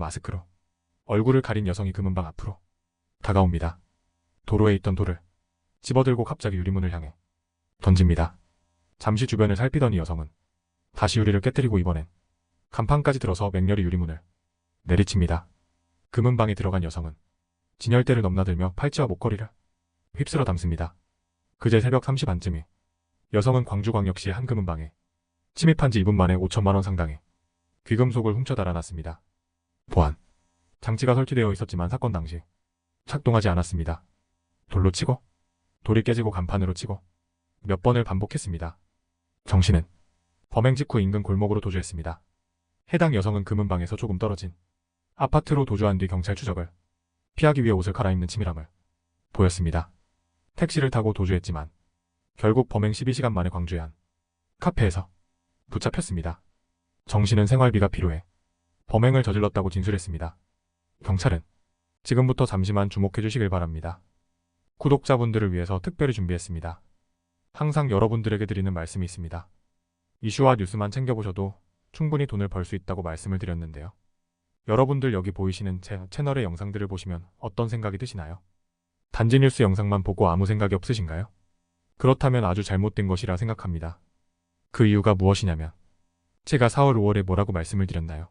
마스크로 얼굴을 가린 여성이 금은방 앞으로 다가옵니다. 도로에 있던 돌을 집어들고 갑자기 유리문을 향해 던집니다. 잠시 주변을 살피던 이 여성은 다시 유리를 깨뜨리고 이번엔 간판까지 들어서 맹렬히 유리문을 내리칩니다. 금은방에 들어간 여성은 진열대를 넘나들며 팔찌와 목걸이를 휩쓸어 담습니다. 그제 새벽 3시 반쯤에 여성은 광주광역시 한 금은방에 침입한 지 2분 만에 5천만 원 상당의 귀금속을 훔쳐 달아났습니다. 보안. 장치가 설치되어 있었지만 사건 당시 작동하지 않았습니다. 돌로 치고 돌이 깨지고 간판으로 치고 몇 번을 반복했습니다. 정 씨는 범행 직후 인근 골목으로 도주했습니다. 해당 여성은 금은방에서 조금 떨어진 아파트로 도주한 뒤 경찰 추적을 피하기 위해 옷을 갈아입는 치밀함을 보였습니다. 택시를 타고 도주했지만 결국 범행 12시간 만에 광주의 한 카페에서 붙잡혔습니다. 정 씨는 생활비가 필요해 범행을 저질렀다고 진술했습니다. 경찰은 지금부터 잠시만 주목해 주시길 바랍니다. 구독자분들을 위해서 특별히 준비했습니다. 항상 여러분들에게 드리는 말씀이 있습니다. 이슈와 뉴스만 챙겨보셔도 충분히 돈을 벌 수 있다고 말씀을 드렸는데요. 여러분들 여기 보이시는 제 채널의 영상들을 보시면 어떤 생각이 드시나요? 단지 뉴스 영상만 보고 아무 생각이 없으신가요? 그렇다면 아주 잘못된 것이라 생각합니다. 그 이유가 무엇이냐면 제가 4월 5월에 뭐라고 말씀을 드렸나요?